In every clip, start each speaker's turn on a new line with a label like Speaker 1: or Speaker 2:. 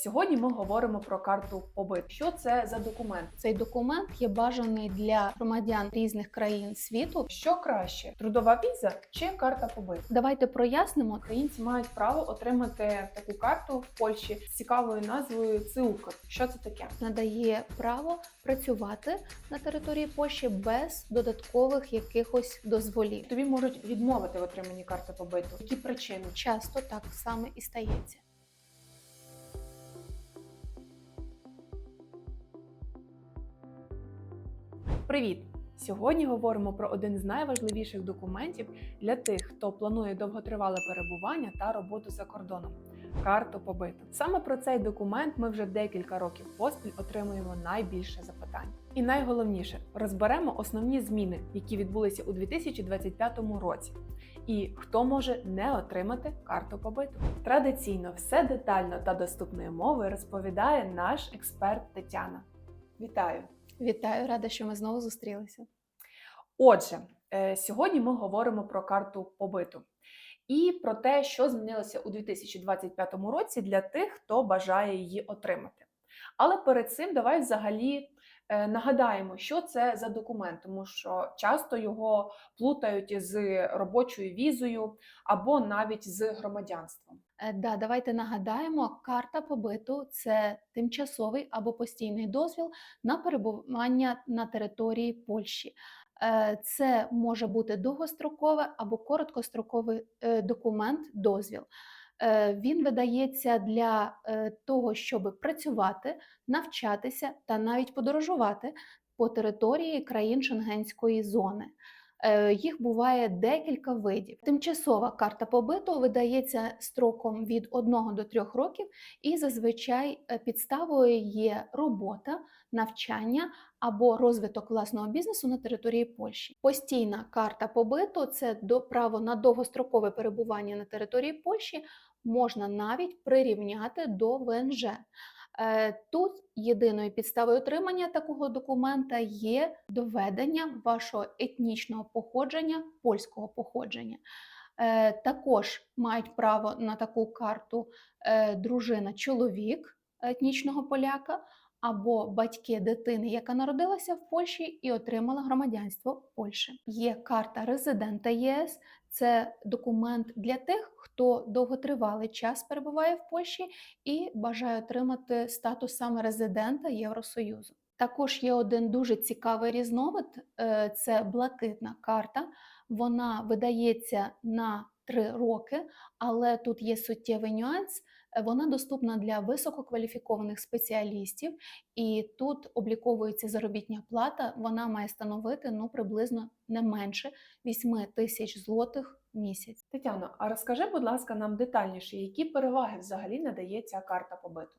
Speaker 1: Сьогодні ми говоримо про карту побит. Що це за документ?
Speaker 2: Цей документ є бажаний для громадян різних країн світу.
Speaker 1: Що краще: трудова віза чи карта побит?
Speaker 2: Давайте прояснимо.
Speaker 1: Українці мають право отримати таку карту в Польщі з цікавою назвою ЦИУК. Що це таке?
Speaker 2: Надає право працювати на території Польщі без додаткових якихось дозволів.
Speaker 1: Тобі можуть відмовити в отриманні карти побиту. Які причини?
Speaker 2: Часто так саме і стається.
Speaker 1: Привіт! Сьогодні говоримо про один з найважливіших документів для тих, хто планує довготривале перебування та роботу за кордоном карту побиту. Саме про цей документ ми вже декілька років поспіль отримуємо найбільше запитань. І найголовніше розберемо основні зміни, які відбулися у 2025 році, і хто може не отримати карту побиту. Традиційно все детально та доступною мовою розповідає наш експерт Тетяна. Вітаю!
Speaker 2: Вітаю, рада, що ми знову зустрілися.
Speaker 1: Отже, е, сьогодні ми говоримо про карту побиту і про те, що змінилося у 2025 році для тих, хто бажає її отримати. Але перед цим давай взагалі нагадаємо, що це за документ, тому що часто його плутають з робочою візою або навіть з громадянством.
Speaker 2: Е, Да, давайте нагадаємо, карта побиту це тимчасовий або постійний дозвіл на перебування на території Польщі. Е, Це може бути довгостроковий або короткостроковий е, документ, дозвіл. Е, Він видається для е, того, щоб працювати, навчатися та навіть подорожувати по території країн Шенгенської зони. Е, Їх буває декілька видів. Тимчасова карта побиту видається строком від 1 до 3 років, і зазвичай підставою є робота, навчання або розвиток власного бізнесу на території Польщі. Постійна карта побиту це до право на довгострокове перебування на території Польщі можна навіть прирівняти до ВНЖ. Е, Тут єдиною підставою отримання такого документа є доведення вашого етнічного походження, польського походження. Е, Також мають право на таку карту е, дружина, чоловік етнічного поляка або батьки дитини, яка народилася в Польщі і отримала громадянство Польщі. Є карта резидента ЄС. Це документ для тих, хто довготривалий час перебуває в Польщі і бажає отримати статус саме резидента Євросоюзу. Також є один дуже цікавий різновид е, це блакитна карта. Вона видається на три роки, але тут є суттєвий нюанс. Е, Вона доступна для висококваліфікованих спеціалістів, і тут обліковується заробітня плата. Вона має становити ну приблизно не менше 8 тисяч злотих місяць.
Speaker 1: Тетяно, а розкажи, будь ласка, нам детальніше, які переваги взагалі надає ця карта побиту?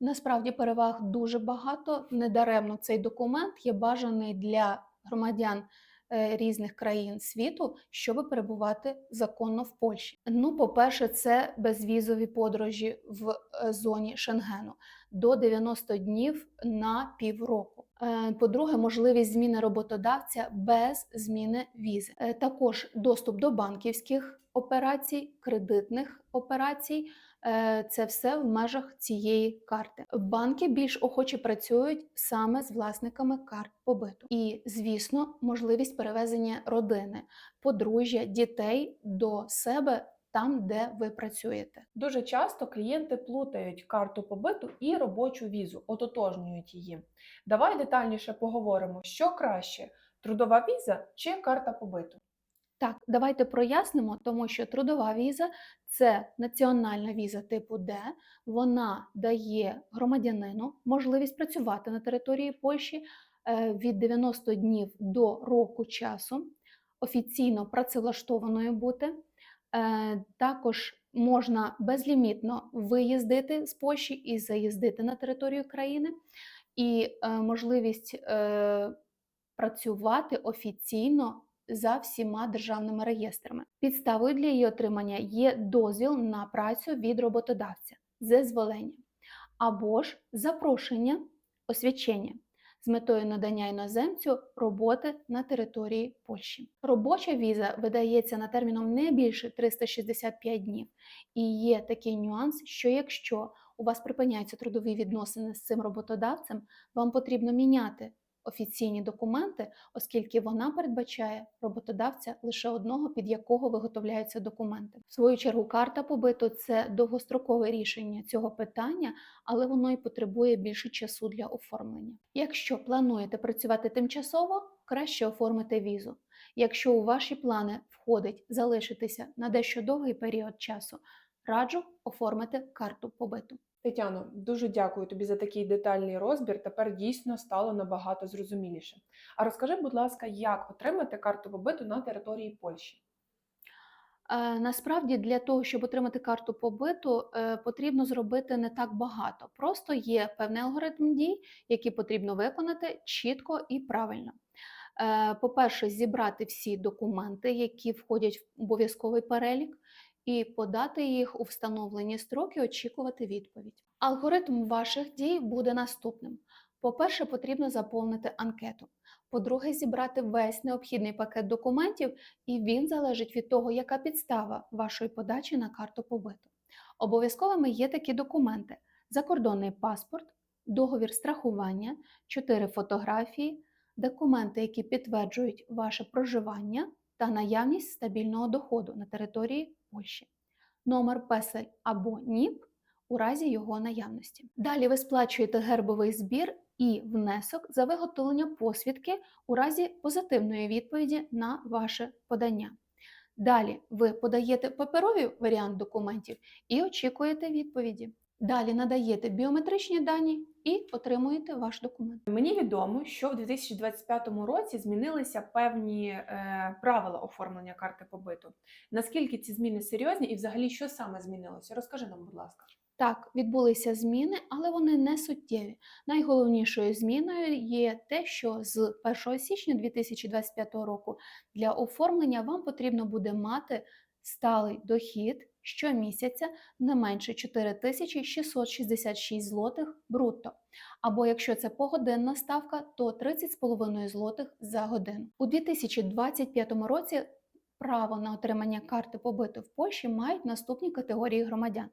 Speaker 2: Насправді переваг дуже багато. Недаремно цей документ є бажаний для громадян різних країн світу, щоб перебувати законно в Польщі. Ну, по-перше, це безвізові подорожі в е, зоні Шенгену до 90 днів на півроку. Е, По-друге, можливість зміни роботодавця без зміни візи. Е, Також доступ до банківських операцій, кредитних операцій. Е, Це все в межах цієї карти. Банки більш охоче працюють саме з власниками карт побиту. І, звісно, можливість перевезення родини, подружжя, дітей до себе там, де ви працюєте.
Speaker 1: Дуже часто клієнти плутають карту побиту і робочу візу, ототожнюють її. Давай детальніше поговоримо, що краще: трудова віза чи карта побиту.
Speaker 2: Так, давайте прояснимо, тому що трудова віза це національна віза типу Д. Вона дає громадянину можливість працювати на території Польщі е, від 90 днів до року часу, офіційно працевлаштованою бути. Е, Також можна безлімітно виїздити з Польщі і заїздити на територію країни, і е, можливість працювати офіційно за всіма державними реєстрами. Підставою для її отримання є дозвіл на працю від роботодавця, дозволення або ж запрошення освідчення з метою надання іноземцю роботи на території Польщі. Робоча віза видається на терміном не більше 365 днів. І є такий нюанс, що якщо у вас припиняються трудові відносини з цим роботодавцем, вам потрібно міняти офіційні документи, оскільки вона передбачає роботодавця лише одного, під якого виготовляються документи. В свою чергу, карта побиту це довгострокове рішення цього питання, але воно і потребує більше часу для оформлення. Якщо плануєте працювати тимчасово, краще оформити візу. Якщо у ваші плани входить залишитися на дещо довгий період часу, раджу оформити карту побиту.
Speaker 1: Тетяно, дуже дякую тобі за такий детальний розбір. Тепер дійсно стало набагато зрозуміліше. А розкажи, будь ласка, як отримати карту побиту на території Польщі?
Speaker 2: Е, Насправді для того, щоб отримати карту побиту, е, потрібно зробити не так багато. Просто є певний алгоритм дій, які потрібно виконати чітко і правильно. Е, По-перше, зібрати всі документи, які входять в обов'язковий перелік, і подати їх у встановлені строки, очікувати відповідь. Алгоритм ваших дій буде наступним. По-перше, потрібно заповнити анкету. По-друге, зібрати весь необхідний пакет документів, і він залежить від того, яка підстава вашої подачі на карту побиту. Обов'язковими є такі документи: закордонний паспорт, договір страхування, 4 фотографії, документи, які підтверджують ваше проживання та наявність стабільного доходу на території Польщі, номер песель або НІП у разі його наявності. Далі ви сплачуєте гербовий збір і внесок за виготовлення посвідки у разі позитивної відповіді на ваше подання. Далі ви подаєте паперовий варіант документів і очікуєте відповіді. Далі надаєте біометричні дані і отримуєте ваш документ.
Speaker 1: Мені відомо, що в 2025 році змінилися певні е, правила оформлення карти побиту. Наскільки ці зміни серйозні і взагалі що саме змінилося? Розкажи нам, будь ласка.
Speaker 2: Так, відбулися зміни, але вони не суттєві. Найголовнішою зміною є те, що з 1 січня 2025 року для оформлення вам потрібно буде мати сталий дохід щомісяця не менше 4666 злотих брутто. Або якщо це погодинна ставка, то 30,5 злотих за годину. У 2025 році право на отримання карти побиту в Польщі мають наступні категорії громадян.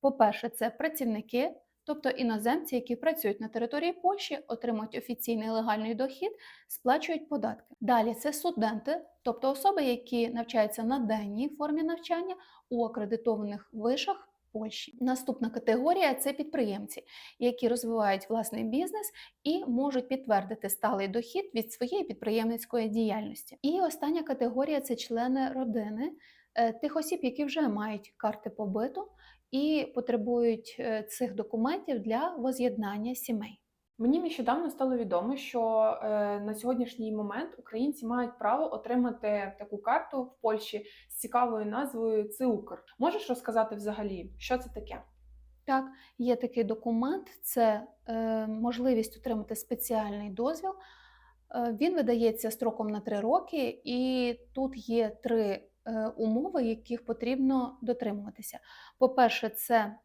Speaker 2: По-перше, це працівники, тобто іноземці, які працюють на території Польщі, отримують офіційний легальний дохід, сплачують податки. Далі це студенти, тобто особи, які навчаються на денній формі навчання у акредитованих вишах Польщі. Наступна категорія це підприємці, які розвивають власний бізнес і можуть підтвердити сталий дохід від своєї підприємницької діяльності. І остання категорія це члени родини е, тих осіб, які вже мають карти побиту і потребують е, цих документів для воз'єднання сімей.
Speaker 1: Мені нещодавно стало відомо, що е, на сьогоднішній момент українці мають право отримати таку карту в Польщі з цікавою назвою ЦИУКР. Можеш розказати взагалі, що це таке?
Speaker 2: Так, є такий документ, це е, можливість отримати спеціальний дозвіл. Е, він видається строком на три роки, і тут є три умови, яких потрібно дотримуватися. По-перше, це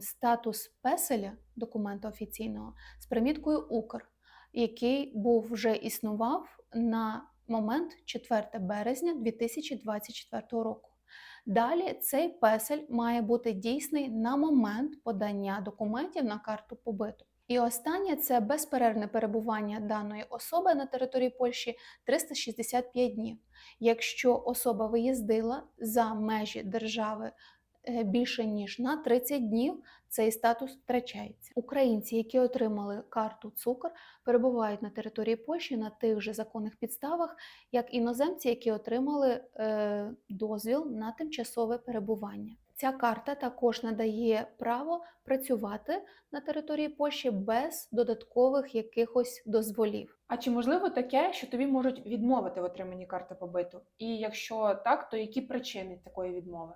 Speaker 2: статус песеля документа офіційного з приміткою Укр, який був вже існував на момент 4 березня 2024 року. Далі цей песель має бути дійсний на момент подання документів на карту побиту. І останнє це безперервне перебування даної особи на території Польщі 365 днів. Якщо особа виїздила за межі держави е, більше ніж на 30 днів, цей статус втрачається. Українці, які отримали карту цукор, перебувають на території Польщі на тих же законних підставах, як іноземці, які отримали е, дозвіл на тимчасове перебування. Ця карта також надає право працювати на території Польщі без додаткових якихось дозволів.
Speaker 1: А чи можливо таке, що тобі можуть відмовити в отриманні карти побиту? І якщо так, то які причини такої відмови?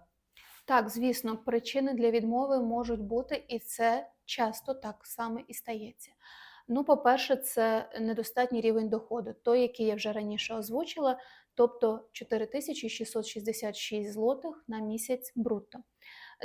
Speaker 2: Так, звісно, причини для відмови можуть бути, і це часто так само і стається. Ну, по-перше, це недостатній рівень доходу, той, який я вже раніше озвучила, тобто 4666 злотих на місяць брутто.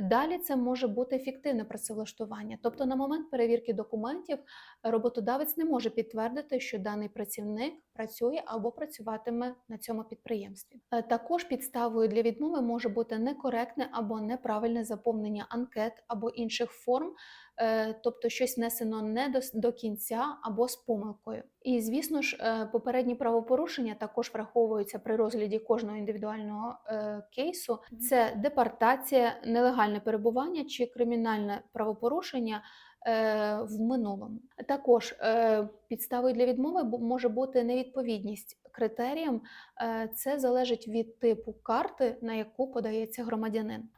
Speaker 2: Далі це може бути фіктивне працевлаштування, тобто на момент перевірки документів роботодавець не може підтвердити, що даний працівник працює або працюватиме на цьому підприємстві. Е, Також підставою для відмови може бути некоректне або неправильне заповнення анкет або інших форм, е, тобто щось внесено не до кінця або з помилкою. І звісно ж, е, попередні правопорушення також враховуються при розгляді кожного індивідуального е, кейсу. Це депортація, нелегальне перебування чи кримінальне правопорушення. Е, В минулому також е, підставою для відмови може бути невідповідність критеріям. Е, Це залежить від типу карти, на яку подається громадянин.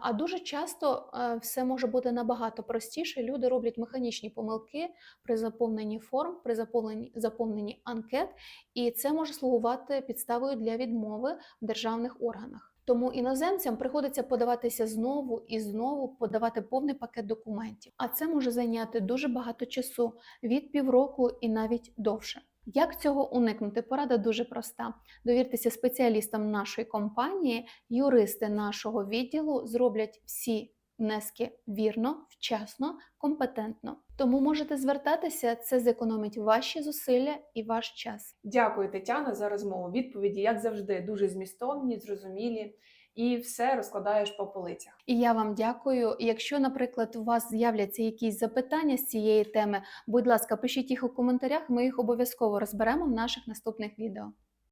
Speaker 2: А дуже часто все може бути набагато простіше. Люди роблять механічні помилки при заповненні форм, при заповненні, заповненні анкет, і це може слугувати підставою для відмови в державних органах. Тому іноземцям приходиться подаватися знову і знову подавати повний пакет документів. А це може зайняти дуже багато часу від півроку і навіть довше. Як цього уникнути? Порада дуже проста. Довіртеся спеціалістам нашої компанії, юристи нашого відділу зроблять всі внески вірно, вчасно, компетентно. Тому можете звертатися, це зекономить ваші зусилля і ваш час.
Speaker 1: Дякую, Тетяна, за розмову. Відповіді, як завжди, дуже змістовні, зрозумілі, і все розкладаєш по полицях.
Speaker 2: І я вам дякую. Якщо, наприклад, у вас з'являться якісь запитання з цієї теми, будь ласка, пишіть їх у коментарях. Ми їх обов'язково розберемо в наших наступних відео.